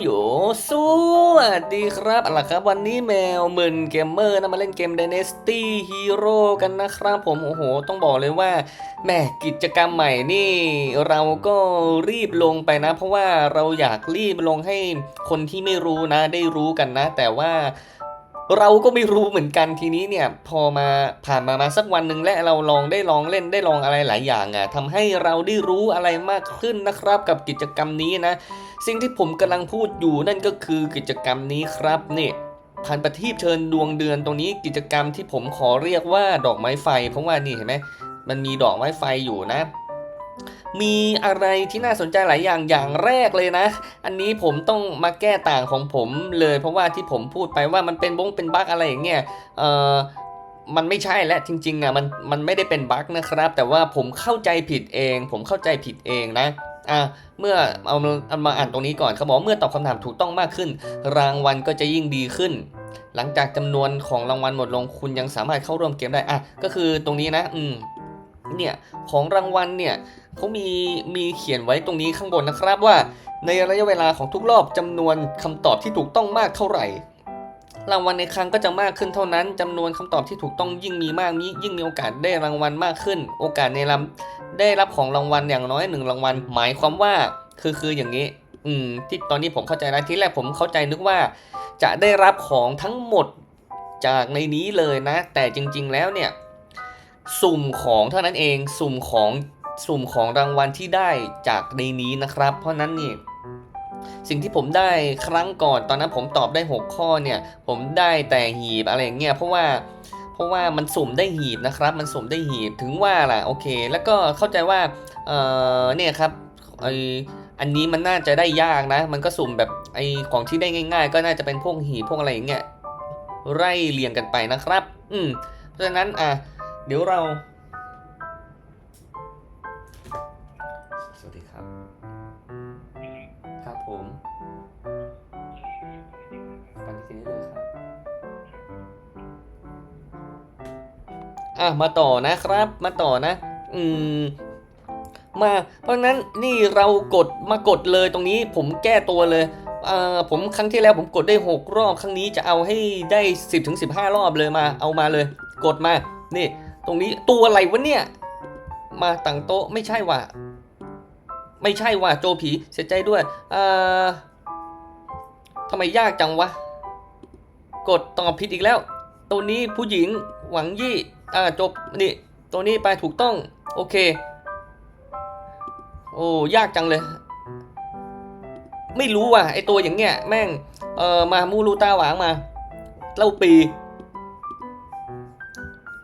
อยสวัสดีครับเอาล่ะครับ วันนี้แมวมึนเกมเมอร์นะมาเล่นเกม Dynasty Hero กันนะครับผม โอ้โห ต้องบอกเลยว่าแม่กิจกรรมใหม่นี่ เราก็รีบลงไปนะ เพราะว่าเราอยากรีบลงให้คนที่ไม่รู้นะ ได้รู้กันนะ แต่ว่า เราก็ไม่รู้เหมือนกันทีนี้เนี่ยพอมาผ่านมามาสักวันหนึ่งและเราลองได้ลองเล่นได้ลองอะไรหลายอย่างอะ่ะทำให้เราได้รู้อะไรมากขึ้นนะครับกับกิจกรรมนี้นะ สิ่งที่ผมกำลังพูดอยู่นั่นก็คือกิจกรรมนี้ครับนี่พันประทีปเชิญดวงเดือนตรงนี้กิจกรรมที่ผมขอเรียกว่าดอกไม้ไฟ เพราะว่านี่เห็นไหมมันมีดอกไม้ไฟอยู่นะ มีอะไรที่น่าสนใจหลายอย่างอย่างแรกเลยนะ อันนี้ผมต้องมาแก้ต่างของผมเลย เพราะว่าที่ผมพูดไปว่ามันเป็นบงเป็นบั๊กอะไรอย่างเงี้ยเออมันไม่ใช่และจริงๆอะมันมันไม่ได้เป็นบั๊กนะครับ แต่ว่าผมเข้าใจผิดเอง ผมเข้าใจผิดเองนะอะเมื่อเอามาเอามาอ่านตรงนี้ก่อนเขาบอกเมื่อตอบคำถามถูกต้องมากขึ้น รางวัลก็จะยิ่งดีขึ้น หลังจากจำนวนของรางวัลหมดลงคุณยังสามารถเข้าร่วมเกมได้อะก็คือตรงนี้นะ อืม เนี่ยของรางวัลเนี่ยเขามีมีเขียนไว้ตรงนี้ข้างบนนะครับว่า ในระยะเวลาของทุกรอบจำนวนคำตอบที่ถูกต้องมากเท่าไหร่ รางวัลในครั้งก็จะมากขึ้นเท่านั้นจำนวนคำตอบที่ถูกต้องยิ่งมีมากมียิ่งมีโอกาสได้รางวัลมากขึ้น โอกาสในลำได้รับของรางวัลอย่างน้อยหนึ่งรางวัลหมายความว่าคือคืออย่างนี้ อืมที่ตอนนี้ผมเข้าใจนะที่แรกผมเข้าใจนึกว่า จะได้รับของทั้งหมดจากในนี้เลยนะ แต่จริง ๆ แล้วเนี่ย สุ่มของเท่านั้นเองสุ่มของสุ่มของรางวัลที่ได้จากในนี้นะครับ เพราะนั้นนี่สิ่งที่ผมได้ครั้งก่อนตอนนั้นผมตอบได้ 6 ข้อเนี่ย ผมได้แต่หีบอะไรอย่างเงี้ยเพราะว่าเพราะว่ามันสุ่มได้หีบนะครับ มันสุ่มได้หีบถึงว่าล่ะโอเค แล้วก็เข้าใจว่าเออเนี่ยครับไออันนี้มันน่าจะได้ยากนะ มันก็สุ่มแบบไอของที่ได้ง่าย ๆ ก็น่าจะเป็นพวกหีบพวกอะไรอย่างเงี้ยไล่เรียงกันไปนะครับ อืมเพราะฉะนั้นอะ เดี๋ยวเรา สวัสดีครับ ครับผมปฏิทินได้เลยครับ อะ มาต่อนะครับ มาต่อนะ อืมมา เพราะฉะนั้นนี่เรากดมากดเลยตรงนี้ผมแก้ตัวเลยเอ่อผมครั้งที่แล้วผมกดได้ 6 รอบ ครั้งนี้จะเอาให้ได้ 10ถึง15 รอบเลยมา เอามาเลย กดมา นี่ ตรงนี้ตัวอะไรวะเนี่ย มาตั้งโต๊ะไม่ใช่ว่ะ ไม่ใช่ว่ะโจผีเสียใจด้วยเอ่อทำไมยากจังวะ กดตอบผิดอีกแล้ว ตัวนี้ผู้หญิงหวังยี่ อ่าจบนี่ตัวนี้ไปถูกต้อง โอเค โอ้ยากจังเลย ไม่รู้ว่ะไอตัวอย่างเงี้ยแม่ง เออมามูรูตาหวางมาเล่าปี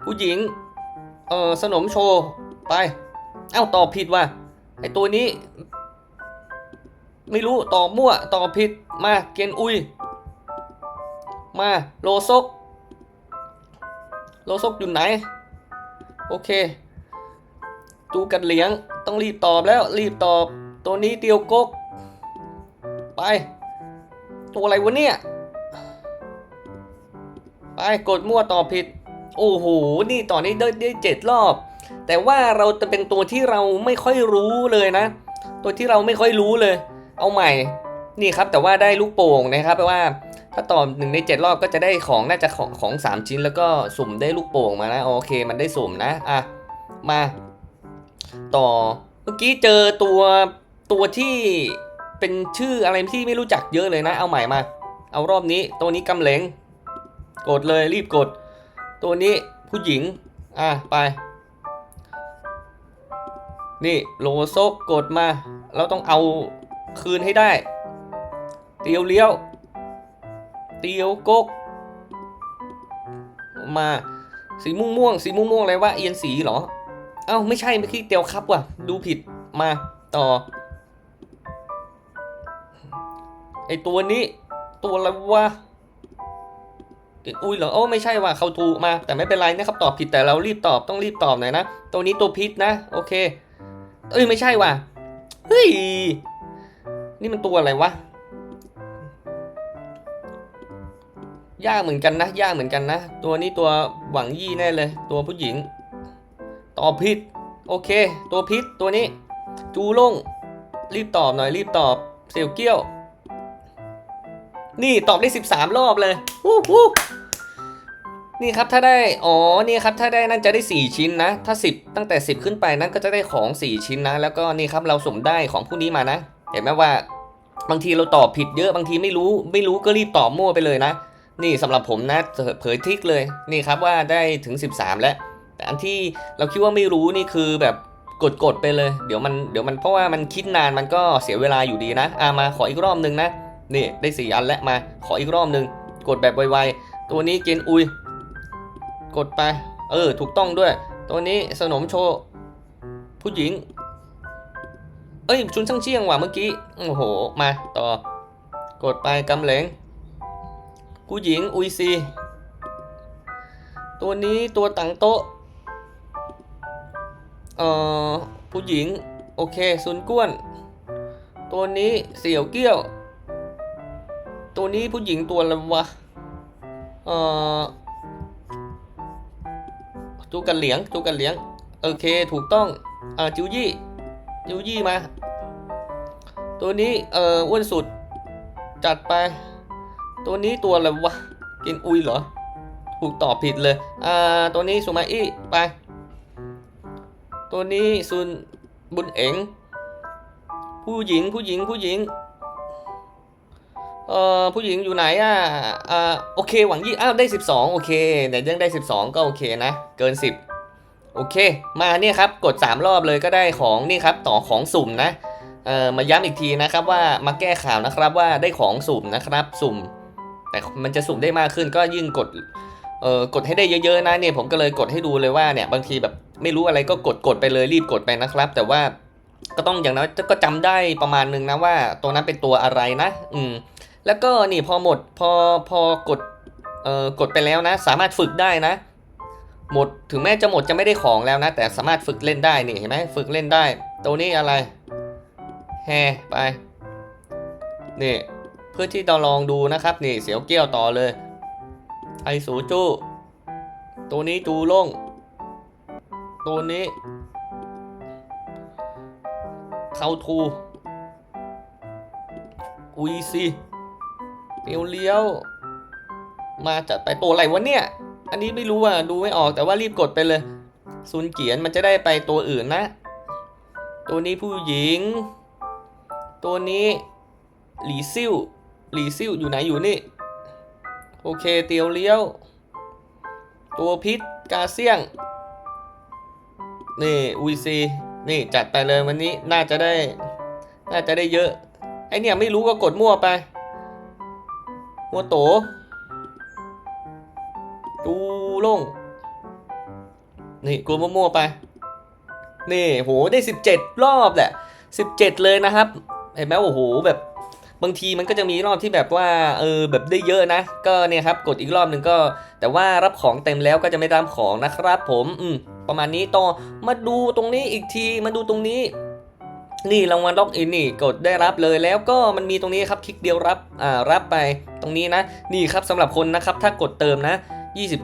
ผู้หญิง เออสนมโชว์ไป เอ้าตอบผิดว่ะไอตัวนี้ ไม่รู้ตอบมั่วตอบผิดมาเกียนอุย มาโลซก โลซกอยู่ไหน โอเคตูกันเหลียงต้องรีบตอบแล้วรีบตอบ ตัวนี้เตียวกก ไป ตัวอะไรวะเนี่ย ไปกดมั่วตอบผิด โอ้โห นี่ต่อนี้ได้ได้เจ็ดรอบ แต่ว่าเราจะเป็นตัวที่เราไม่ค่อยรู้เลยนะ ตัวที่เราไม่ค่อยรู้เลย เอาใหม่ นี่ครับแต่ว่าได้ลูกโป่งนะครับแปลว่า ถ้าตอบหนึ่งในเจ็ดรอบก็จะได้ของน่าจะของของสามชิ้นแล้วก็สุ่มได้ลูกโป่งมานะ โอเค มันได้สุ่มนะ อะ มา ต่อ เมื่อกี้เจอตัวตัวที่เป็นชื่ออะไรที่ไม่รู้จักเยอะเลยนะ เอาใหม่มา เอารอบนี้ ตัวนี้กำเหลงกดเลยรีบกด ตัวนี้ผู้หญิง อะ ไป นี่โลโซกกดมา เราต้องเอาคืนให้ได้ เตียวเลี้ยว เตียวกก มา สีม่วงม่วงสีม่วงม่วงอะไรวะเอียนสีเหรอ เอ้า ไม่ใช่ไม่คิดเตียวครับว่ะ ดูผิดมาต่อ ไอตัวนี้ ตัวอะไรวะ อุ้ยเหรอโอ้ไม่ใช่ว่ะเขาถูกมา แต่ไม่เป็นไรนะครับตอบผิดแต่เรารีบตอบต้องรีบตอบหน่อยนะตัวนี้ตัวพิษนะ โอเค เอ้ยไม่ใช่ว่ะเฮ้ยนี่มันตัวอะไรวะยากเหมือนกันนะยากเหมือนกันนะ ตัวนี้ตัวหวังยี่แน่เลย ตัวผู้หญิงตอบผิดโอเค ตัวพิษตัวนี้ จูลงรีบตอบหน่อยรีบตอบเสี่ยวเกี้ยว นี่ตอบได้ 13 รอบเลยวู้วู้ นี่ครับถ้าได้ อ๋อ นี่ครับถ้าได้นั่นจะได้ 4 ชิ้นนะ ถ้า 10 ตั้งแต่ 10 ขึ้นไปนั่นก็จะได้ของ 4 ชิ้นนะ แล้วก็นี่ครับเราสมได้ของผู้นี้มานะ เห็นไหมว่า บางทีเราตอบผิดเยอะ บางทีไม่รู้ ไม่รู้ก็รีบตอบมั่วไปเลยนะ นี่สำหรับผมนะเผยทิกเลย นี่ครับว่าได้ถึง 13 แล้ว แต่อันที่เราคิดว่าไม่รู้นี่คือแบบกดกดๆไปเลย เดี๋ยวมัน เดี๋ยวมัน เพราะว่ามันคิดนานมันก็เสียเวลาอยู่ดีนะอามาขออีกรอบนึงนะ นี่ได้สี่อันแล้วมา ขออีกรอบนึง กดแบบไวๆ ตัวนี้เกณฑ์อุย กดไป เออ ถูกต้องด้วย ตัวนี้สนมโชว์ ผู้หญิง เอ้ย ชุนช่างเชี่ยงว่ะเมื่อกี้ โอ้โห มาต่อ กดไปกำเหลงผู้หญิงอุยซี ตัวนี้ตัวต่างโต๊ะ เอ่อ ผู้หญิง โอเค ซุนก้วน ตัวนี้เสี่ยวเกี้ยว ตัวนี้ผู้หญิงตัวอะไรวะ เอ่อ จูกันเหลียงจูกันเหลียงโอเคถูกต้องอ่าจิวยี่จิวยี่มา ตัวนี้เอ่ออ้วนสุด จัดไป ตัวนี้ตัวอะไรวะกินอุยเหรอ ถูกตอบผิดเลยอ่าตัวนี้สุมาอี้ไป ตัวนี้ซุนบุญเอ๋งผู้หญิงผู้หญิงผู้หญิง เอ่อผู้หญิงอยู่ไหนอะอ่าโอเคหวังยี่อ้าวได้ 12 โอเคแต่ยังได้ 12 ก็โอเคนะ เกิน 10 โอเค มาเนี่ยครับกด 3 รอบเลยก็ได้ของนี่ครับต่อของสุ่มนะเอ่อมาย้ำอีกทีนะครับว่ามาแก้ข่าวนะครับว่าได้ของสุ่มนะครับสุ่ม แต่มันจะสุ่มได้มากขึ้นก็ยิ่งกดเอ่อกดให้ได้เยอะๆนะเนี่ยผมก็เลยกดให้ดูเลยว่าเนี่ยบางทีแบบไม่รู้อะไรก็กดกดไปเลยรีบกดไปนะครับ แต่ว่าก็ต้องอย่างน้อยก็จำได้ประมาณนึงนะว่าตัวนั้นเป็นตัวอะไรนะ อืม แล้วก็นี่พอหมดพอพอกดเอ่อกดไปแล้วนะ สามารถฝึกได้นะ หมดถึงแม้จะหมดจะไม่ได้ของแล้วนะ แต่สามารถฝึกเล่นได้นี่เห็นไหมฝึกเล่นได้ ตัวนี้อะไรแฮไปนี่เพื่อที่เราลองดูนะครับนี่เสียวเกี้ยวต่อเลยไอสูจู้ตัวนี้จูล่ง ตัวนี้เขาทูอุยซี เลี้ยวเลี้ยวมาจัดไปตัวอะไรวะเนี่ย อันนี้ไม่รู้อะดูไม่ออกแต่ว่ารีบกดไปเลยซุนเกียนมันจะได้ไปตัวอื่นนะ ตัวนี้ผู้หญิง ตัวนี้หลีซิ่วหลีซิ่วอยู่ไหนอยู่นี่ โอเคเตียวเลี้ยว ตัวพิษกาเซียง นี่อุยซีนี่จัดไปเลยวันนี้น่าจะได้ น่าจะได้เยอะ ไอเนี่ยไม่รู้ก็กดมั่วไป หัวโต จูลง นี่กลัวมั่วๆไป นี่โหได้ 17 รอบแหละ 17 เลยนะครับ เห็นไหมโอ้โหแบบบางทีมันก็จะมีรอบที่แบบว่าเออแบบได้เยอะนะ ก็เนี่ยครับกดอีกรอบหนึ่งก็ แต่ว่ารับของเต็มแล้วก็จะไม่รับของนะครับ ผม อืมประมาณนี้ต่อมาดูตรงนี้อีกทีมาดูตรงนี้ นี่รางวัลล็อกอินนี่กดได้รับเลยแล้วก็มันมีตรงนี้ครับคลิกเดียวรับอ่ารับไปตรงนี้นะ นี่ครับสำหรับคนนะครับถ้ากดเติมนะ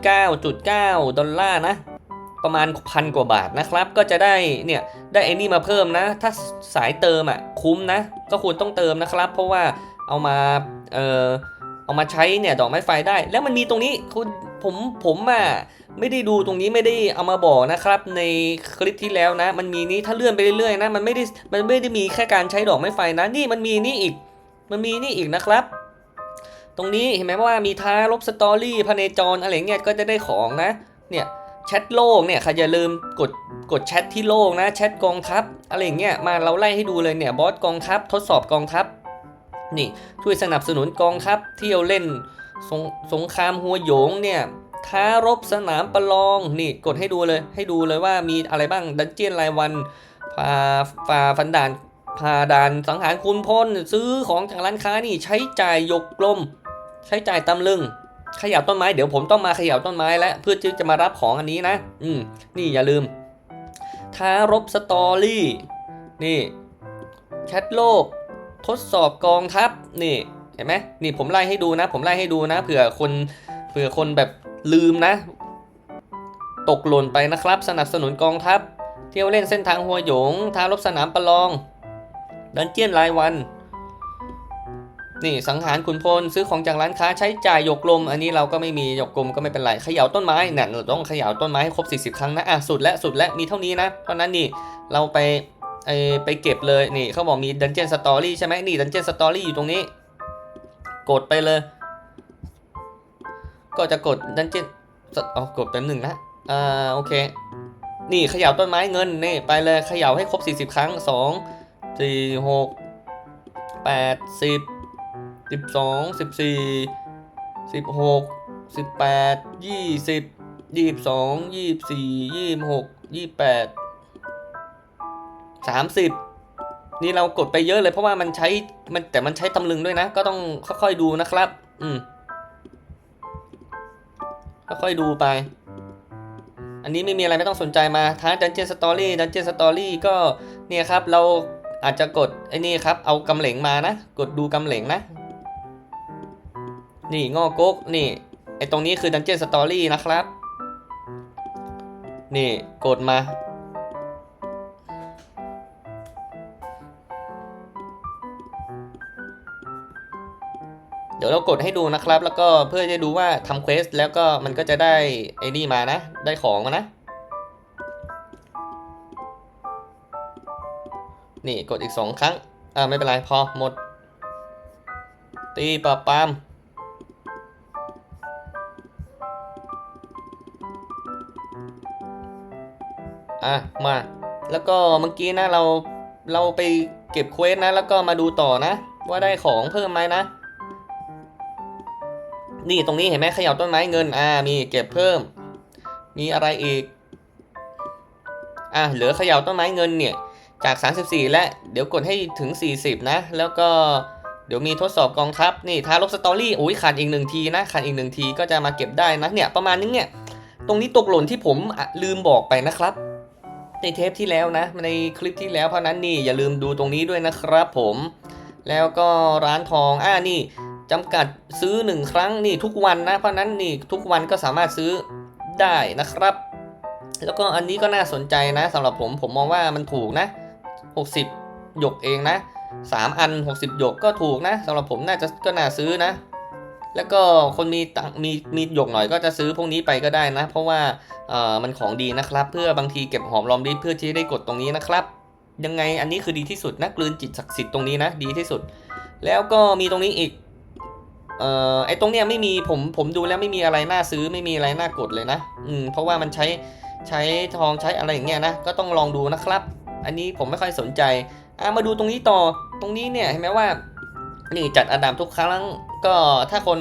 29.9 ดอลลาร์นะ ประมาณพันกว่าบาทนะครับ ก็จะได้เนี่ยได้ไอ้นี่มาเพิ่มนะ ถ้าสายเติมอะคุ้มนะ ก็ควรต้องเติมนะครับ เพราะว่าเอามาเอ่อเอามาใช้เนี่ยดอกไม้ไฟได้ แล้วมันมีตรงนี้คุณผมผมอะ ไม่ได้ดูตรงนี้ไม่ได้เอามาบอกนะครับ ในคลิปที่แล้วนะ มันมีนี้ถ้าเลื่อนไปเรื่อยๆนะมันไม่ได้มันไม่ได้มีแค่การใช้ดอกไม้ไฟนะนี่มันมีนี่อีก มันมีนี่อีกนะครับ ตรงนี้เห็นไหมว่ามีท้าลบสตอรี่พเนจรอะไรเงี้ยก็จะได้ของนะ เนี่ยแชทโลกเนี่ยใครอย่าลืมกดกดแชทที่โลกนะแชทกองทัพอะไรอย่างเงี้ยมาเราไล่ให้ดูเลยเนี่ยบอสกองทัพทดสอบกองทัพนี่ช่วยสนับสนุนกองทัพเที่ยวเล่นสงสงครามหัวโยงเนี่ย ท้ารบสนามประลองนี่กดให้ดูเลย ให้ดูเลยว่ามีอะไรบ้างดันเจียนรายวันพาฝ่าฟันด่านพาด่านสังหารคุณพลซื้อของจากร้านค้านี่ใช้จ่ายยกกลม ใช้จ่ายตำลึงขยับต้นไม้เดี๋ยวผมต้องมาขยับต้นไม้แล้วเพื่อที่จะมารับของอันนี้นะ อืมนี่อย่าลืม ท้ารบสตอรี่นี่แชทโลก ทดสอบกองทัพนี่เห็นไหมนี่ผมไล่ให้ดูนะ ผมไล่ให้ดูนะเผื่อคนเผื่อคนแบบ ลืมนะ ตกหล่นไปนะครับ สนับสนุนกองทัพ เที่ยวเล่นเส้นทางหัวหยงท้ารบสนามประลอง ดันเจียนรายวัน นี่สังหารขุนพลซื้อของจากร้านค้าใช้จ่ายหยกลม อันนี้เราก็ไม่มีหยกลมก็ไม่เป็นไรเขย่าต้นไม้เนี่ยเราต้องเขย่าต้นไม้ให้ครบ 40 ครั้งนะอะสุดและสุดและมีเท่านี้นะ เพราะนั้นนี่เราไปไปเก็บเลยนี่เขาบอกมีดันเจียนสตอรี่ใช่ไหมนี่ดันเจียนสตอรี่อยู่ตรงนี้ กดไปเลย ก็จะกดดันเจียนอ๋อกดแป๊บหนึ่งนะอ่าโอเค นี่เขย่าต้นไม้เงินนี่ไปเลยเขย่าให้ครบ 40 ครั้ง 2 4 6 8 10 12 14 16 18 20 22 24 26 28 30 นี่เรากดไปเยอะเลยเพราะว่ามันใช้มันแต่มันใช้ตำลึงด้วยนะ ก็ต้องค่อยๆดูนะครับ อืม ค่อยๆดูไป อันนี้ไม่มีอะไรไม่ต้องสนใจมาท้า Dungeon Story Dungeon Story ก็เนี่ยครับเราอาจจะกดไอ้นี่ครับ เอากำเหลงมานะ กดดูกำเหลงนะ นี่งอกกนี่ไอตรงนี้คือ Dungeon Story นะครับ นี่กดมา ดี๋ยวเรากดให้ดูนะครับ แล้วก็เพื่อจะดูว่าทำเควสแล้วก็มันก็จะได้ไอ้นี่มานะ ได้ของมานะ นี่กดอีกสองครั้ง อ่าไม่เป็นไรพอหมด ตีปะปามอะมา แล้วก็เมื่อกี้นะเราเราไปเก็บเควสนะ แล้วก็มาดูต่อนะ ว่าได้ของเพิ่มไหมนะ นี่ตรงนี้เห็นไหมเขย่าต้นไม้เงิน อ่า มีเก็บเพิ่ม มีอะไรอีก อะเหลือเขย่าต้นไม้เงินเนี่ย จาก 34 และ เดี๋ยวกดให้ถึง 40 นะ แล้วก็เดี๋ยวมีทดสอบกองทัพ นี่ท้าลบสตอรี่อุ้ยขาดอีกหนึ่งทีนะ ขาดอีกหนึ่งทีก็จะมาเก็บได้นะ เนี่ย ประมาณนี้เนี่ย ตรงนี้ตกหล่นที่ผมลืมบอกไปนะครับในเทปที่แล้วนะ ในคลิปที่แล้วเพราะนั้นนี่อย่าลืมดูตรงนี้ด้วยนะครับผม แล้วก็ร้านทอง อ่านี่ จำกัดซื้อหนึ่งครั้งนี่ทุกวันนะ เพราะนั้นนี่ทุกวันก็สามารถซื้อได้นะครับ แล้วก็อันนี้ก็น่าสนใจนะสำหรับผมผมมองว่ามันถูกนะ 60 หยกเองนะ 3 อัน 60 หยกก็ถูกนะสำหรับผมน่าจะก็น่าซื้อนะ แล้วก็คนมีตังมีมีหยกหน่อยก็จะซื้อพวกนี้ไปก็ได้นะ เพราะว่าเอ่อมันของดีนะครับ เพื่อบางทีเก็บหอมรอมริบเพื่อที่ได้กดตรงนี้นะครับยังไงอันนี้คือดีที่สุดนะกลืนจิตศักดิ์สิทธิ์ตรงนี้นะ ดีที่สุด แล้วก็มีตรงนี้อีก เอ่อไอตรงเนี้ยไม่มีผมผมดูแล้วไม่มีอะไรน่าซื้อไม่มีอะไรน่ากดเลยนะ อืมเพราะว่ามันใช้ใช้ทองใช้อะไรอย่างเงี้ยนะก็ต้องลองดูนะครับ อันนี้ผมไม่ค่อยสนใจอะมาดูตรงนี้ต่อตรงนี้เนี่ยเห็นไหมว่านี่จัดอันดับทุกครั้งก็ถ้าคน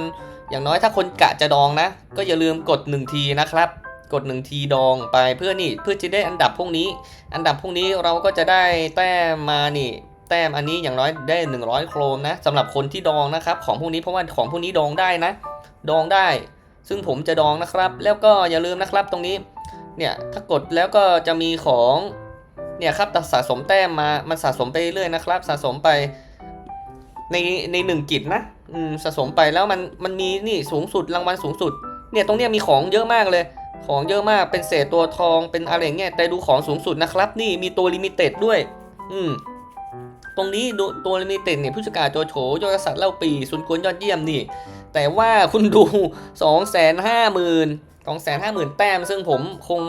อย่างน้อยถ้าคนกะจะดองนะ ก็อย่าลืมกด 1 ทีนะครับ กด 1 ทีดองไปเพื่อนี่เพื่อจะได้อันดับพวกนี้ อันดับพวกนี้เราก็จะได้แต้มมานี่ แต้มอันนี้อย่างน้อยได้ 100 โครนนะสำหรับคนที่ดองนะครับ ของพวกนี้เพราะว่าของพวกนี้ดองได้นะ ดองได้ ซึ่งผมจะดองนะครับ แล้วก็อย่าลืมนะครับตรงนี้เนี่ยถ้ากดแล้วก็จะมีของเนี่ยครับสะสมแต้มมามันสะสมไปเรื่อยนะครับ สะสมไปในในหนึ่งกิจนะอืมสะสมไปแล้วมันมันมีนี่สูงสุดรางวัลสูงสุด เนี่ยตรงเนี้ยมีของเยอะมากเลย ของเยอะมากเป็นเศษตัวทองเป็นอะไรอย่างเงี้ยแต่ดูของสูงสุดนะครับ นี่มีตัวลิมิเต็ดด้วย อืม ตรงนี้ตัวลิมิเต็ดเนี่ยผู้จัดการโจโฉโยกษัตริย์เล่าปีซุนกวนยอดเยี่ยมนี่ แต่ว่าคุณดู 2 5 0 0 0 0 2 5 0 0 0 0 แต้ม ซึ่งผมคง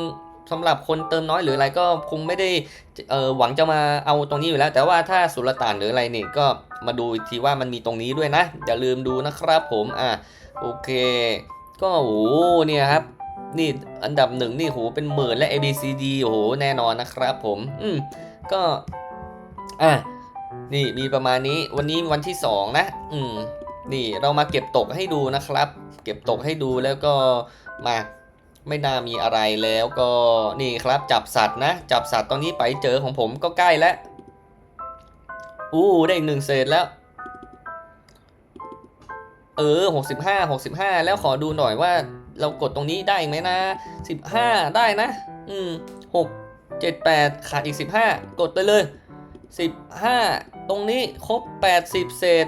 สำหรับคนเติมน้อยหรืออะไรก็คงไม่ได้หวังจะมาเอาตรงนี้อยู่แล้ว แต่ว่าถ้าสุลต่านหรืออะไรนี่ก็มาดูทีว่ามันมีตรงนี้ด้วยนะ อย่าลืมดูนะครับผมอะโอเค ก็โอ้โหเนี่ยครับ นี่อันดับหนึ่งนี่โหเป็นหมื่นและ A B C D โอ้โหแน่นอนนะครับผม อืมก็อะ นี่มีประมาณนี้วันนี้วันที่สองนะ อืม นี่เรามาเก็บตกให้ดูนะครับ เก็บตกให้ดูแล้วก็มาไม่น่ามีอะไรแล้วก็นี่ครับ จับสัตว์นะ จับสัตว์ตอนนี้ไปเจอของผมก็ใกล้แล้วอู้ได้อีกหนึ่งเศษแล้ว เออหกสิบห้าหกสิบห้าแล้วขอดูหน่อยว่า เรากดตรงนี้ได้ไหมนะสิบห้าได้นะ อืมหกเจ็ดแปดขาดอีกสิบห้ากดไปเลยสิบห้า ตรงนี้ครบแปดสิบเศษ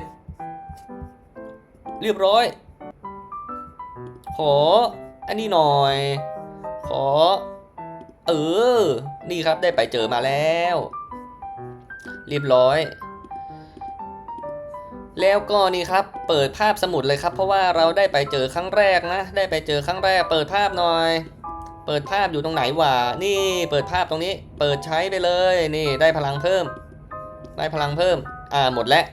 เรียบร้อย ขอ อันนี้หน่อย ขอ เออ นี่ครับได้ไปเจอมาแล้ว เรียบร้อย แล้วก็นี่ครับ เปิดภาพสมุดเลยครับ เพราะว่าเราได้ไปเจอครั้งแรกนะ ได้ไปเจอครั้งแรก เปิดภาพหน่อยเปิดภาพอยู่ตรงไหนวะ นี่เปิดภาพตรงนี้ เปิดใช้ไปเลย นี่ได้พลังเพิ่ม ได้พลังเพิ่ม อ่า หมดแล้ว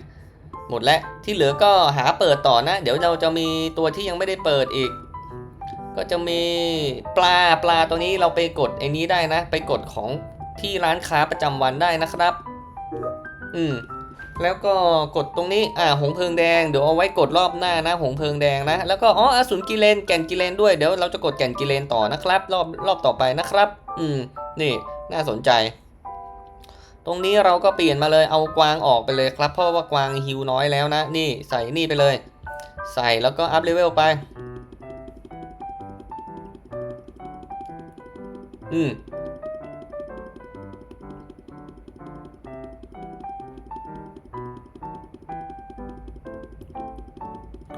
หมดแล้ว ที่เหลือก็หาเปิดต่อนะ เดี๋ยวเราจะมีตัวที่ยังไม่ได้เปิดอีก ก็จะมีปลาปลาตัวนี้เราไปกดไอ้นี้ได้นะ ไปกดของที่ร้านค้าประจำวันได้นะครับ อืม แล้วก็กดตรงนี้ อ่า หงเพลิงแดง เดี๋ยวเอาไว้กดรอบหน้านะ หงเพลิงแดงนะ แล้วก็ อ๋อ อสูรกิเลน แก่นกิเลนด้วย เดี๋ยวเราจะกดแก่นกิเลนต่อนะครับ รอบ รอบต่อไปนะครับ อืม นี่ น่าสนใจ ตรงนี้เราก็เปลี่ยนมาเลยเอากวางออกไปเลยครับเพราะว่ากวางฮิวน้อยแล้วนะ นี่ใส่นี่ไปเลย ใส่แล้วก็อัพเลเวลไป อืม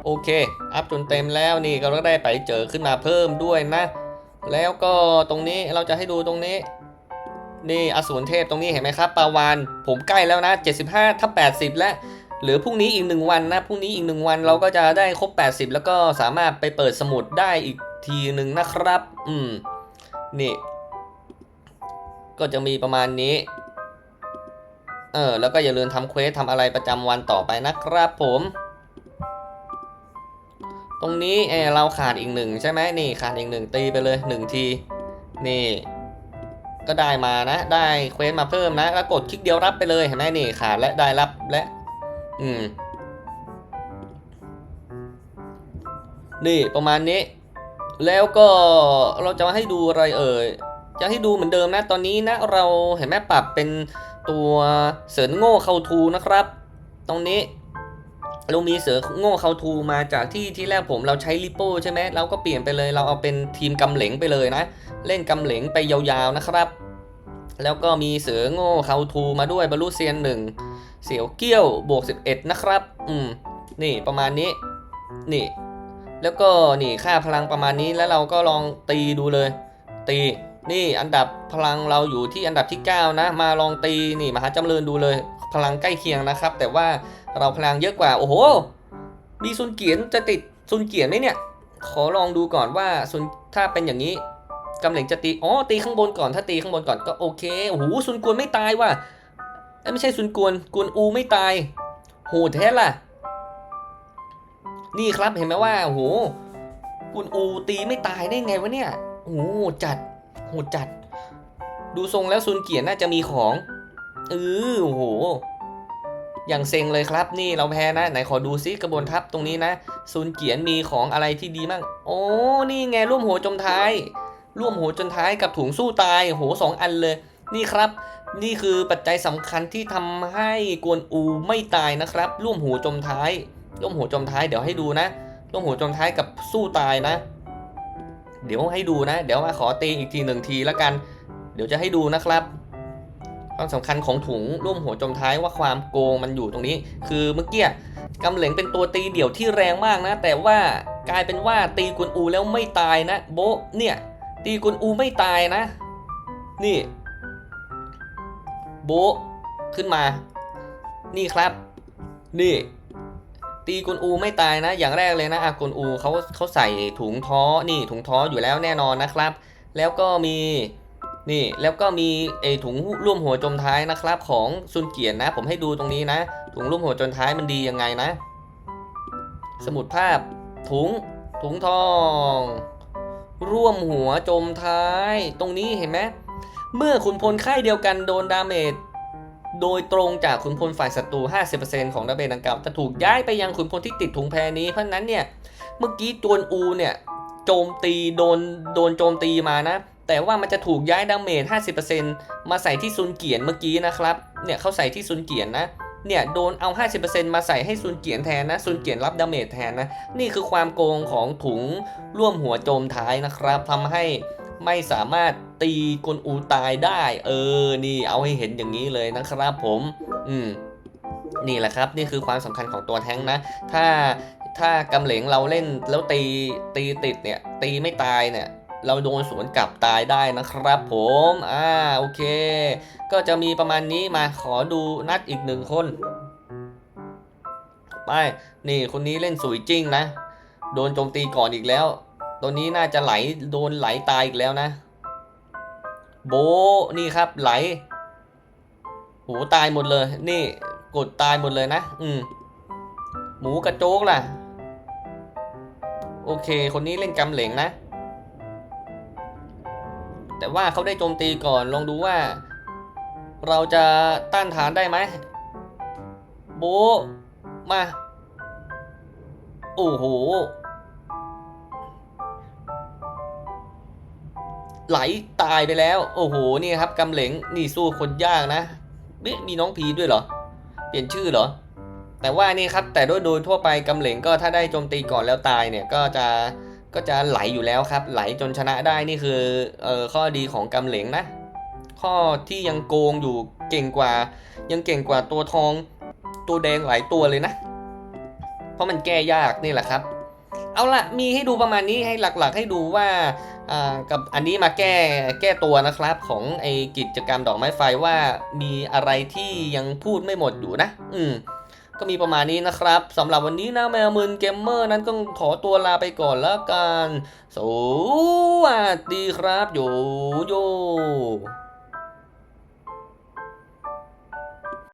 โอเค อัพจนเต็มแล้วนี่เราก็ได้ไปเจอขึ้นมาเพิ่มด้วยนะ แล้วก็ตรงนี้เราจะให้ดูตรงนี้ นี่อสูรเทพตรงนี้เห็นไหมครับปาวานผมใกล้แล้วนะ 75ทับ80 แล้วหลือพรุ่งนี้อีกหนึ่งวันนะพรุ่งนี้อีกหนึ่งวันเราก็จะได้ครบ 80 แล้วก็สามารถไปเปิดสมุดได้อีกทีหนึ่งนะครับ อืม นี่ ก็จะมีประมาณนี้ เออ แล้วก็อย่าลืมทำเควสทำอะไรประจำวันต่อไปนะครับผม ตรงนี้เออเราขาดอีกหนึ่งใช่ไหมนี่ขาดอีกหนึ่งตีไปเลยหนึ่งที นี่ ก็ได้มานะ ได้เควสมาเพิ่มนะ แล้วกดคลิกเดียวรับไปเลยเห็นไหมนี่ขาดและได้รับและ อืม นี่ประมาณนี้ แล้วก็เราจะมาให้ดูอะไรเอ่ย จะให้ดูเหมือนเดิมนะ ตอนนี้นะ เราเห็นไหมปรับเป็นตัวเสือโง่เข้าทูนะครับ ตรงนี้เรามีเสือโง่เข้าทูมาจากที่ที่แรกผมเราใช้ลิโป้ใช่ไหมเราก็เปลี่ยนไปเลย เราเอาเป็นทีมกำเหลงไปเลยนะ เล่นกำเหลงไปยาวๆนะครับ แล้วก็มีเสือโง่เขาทูมาด้วยบรรลุเซียนหนึ่งเสียวเกี้ยวบวก 11 นะครับ อืม นี่ประมาณนี้ นี่ แล้วก็นี่ค่าพลังประมาณนี้แล้วเราก็ลองตีดูเลย ตี นี่อันดับพลังเราอยู่ที่อันดับที่ 9 นะ มาลองตีนี่มหาจำเริญดูเลย พลังใกล้เคียงนะครับ แต่ว่าเราพลังเยอะกว่า โอ้โห มีซุนเกียนจะติดซุนเกียนไหมเนี่ย ขอลองดูก่อนว่าซุนถ้าเป็นอย่างนี้ กำเหลงจะตี อ๋อ ตีข้างบนก่อน ถ้าตีข้างบนก่อนก็โอเค โอ้โห ซุนกวนไม่ตายว่ะเอ้ไม่ใช่ซุนกวน กวนอูไม่ตาย โหดแท้ล่ะ นี่ครับ เห็นไหมว่า โอ้โห กวนอูตีไม่ตายได้ไงวะเนี่ย โอ้โห จัด โหดจัด ดูทรงแล้วซุนเกียนน่าจะมีของ เออโอ้โห อย่างเซ็งเลยครับ นี่เราแพ้นะ ไหนขอดูซิกระบวนทัพตรงนี้นะซุนเกียนมีของอะไรที่ดีมั่ง โอ้ นี่ไงร่วมหัวจมท้าย ร่วมหัวจนท้ายกับถุงสู้ตายโหสองอันเลย นี่ครับ นี่คือปัจจัยสำคัญที่ทำให้กวนอูไม่ตายนะครับ ร่วมหัวจมท้าย ร่วมหัวจมท้ายเดี๋ยวให้ดูนะ ร่วมหัวจมท้ายกับสู้ตายนะ เดี๋ยวให้ดูนะ เดี๋ยวมาขอตีอีกทีหนึ่งทีแล้วกัน เดี๋ยวจะให้ดูนะครับความสำคัญของถุงร่วมหัวจมท้ายว่าความโกงมันอยู่ตรงนี้ คือเมื่อกี้กำเหลงเป็นตัวตีเดี่ยวที่แรงมากนะ แต่ว่ากลายเป็นว่าตีกวนอูแล้วไม่ตายนะ โบเนี่ย ตีกวนอูไม่ตายนะ นี่ โบขึ้นมา นี่ครับ นี่ ตีกวนอูไม่ตายนะ อย่างแรกเลยนะอากวนอูเขาเขาใส่ถุงท้อนี่ถุงท้ออยู่แล้วแน่นอนนะครับ แล้วก็มีนี่แล้วก็มีไอถุงร่วมหัวจมท้ายนะครับ ของซุนเกียนนะ ผมให้ดูตรงนี้นะ ถุงร่วมหัวจมท้ายมันดียังไงนะ สมุดภาพถุงถุงทอง ร่วมหัวจมท้าย ตรงนี้เห็นไหมเมื่อขุนพลค่ายเดียวกันโดนดาเมจโดยตรงจากขุนพลฝ่ายศัตรู 50%ของดาเมจดังกล่าวจะถูกย้ายไปยังขุนพลที่ติดถุงแพรนี้เพราะนั้นเนี่ยเมื่อกี้จวนอูเนี่ยโจมตีโดนโดนโจมตีมานะ แต่ว่ามันจะถูกย้ายดาเมจ 50%มาใส่ที่ซุนเกียนเมื่อกี้นะครับเนี่ยเขาใส่ที่ซุนเกียนนะ เนี่ยโดนเอา 50%มาใส่ให้ซุนเกียนแทนนะซุนเกียนรับดาเมจแทนนะ นี่คือความโกงของถุงร่วมหัวโจมท้ายนะครับทำให้ไม่สามารถตีกลอูตายได้ เออ นี่เอาให้เห็นอย่างนี้เลยนะครับผม อืม นี่แหละครับ นี่คือความสำคัญของตัวแท้งนะ ถ้าถ้ากำเหลงเราเล่นแล้วตีตีติดเนี่ย ตีไม่ตายเนี่ย เราโดนสวนกลับตายได้นะครับผมอ่าโอเค ก็จะมีประมาณนี้มาขอดูนัดอีกหนึ่งคน ไป นี่คนนี้เล่นสวยจริงนะ โดนโจมตีก่อนอีกแล้ว ตัวนี้น่าจะไหลโดนไหลตายอีกแล้วนะ โบนี่ครับไหลโหตายหมดเลย นี่ กดตายหมดเลยนะ อืม หมูกระโจกล่ะ โอเค คนนี้เล่นกำเหลงนะ แต่ว่าเขาได้โจมตีก่อน ลองดูว่า เราจะต้านทานได้ไหมโบมา โอ้โห ไหลตายไปแล้ว โอ้โห นี่ครับกำเหลงนี่สู้คนยากนะเอ๊ะมีน้องพีด้วยเหรอ เปลี่ยนชื่อเหรอ แต่ว่านี่ครับ แต่โดยโดยทั่วไปกำเหลงก็ถ้าได้โจมตีก่อนแล้วตายเนี่ยก็จะ ก็จะไหลอยู่แล้วครับ ไหลจนชนะได้นี่คือเออข้อดีของกำเหลงนะ ข้อที่ยังโกงอยู่เก่งกว่า ยังเก่งกว่าตัวทอง ตัวแดงหลายตัวเลยนะ เพราะมันแก้ยากนี่แหละครับ เอาละมีให้ดูประมาณนี้ให้หลักๆ ให้ดูว่ากับอันนี้มาแก้แก้ตัวนะครับของไอกิจกรรมดอกไม้ไฟว่ามีอะไรที่ยังพูดไม่หมดอยู่นะ อืม ก็มีประมาณนี้นะครับสำหรับวันนี้นะแมวมืนเกมเมอร์นั้นก็ขอตัวลาไปก่อนแล้วกัน สวัสดีครับโยโย่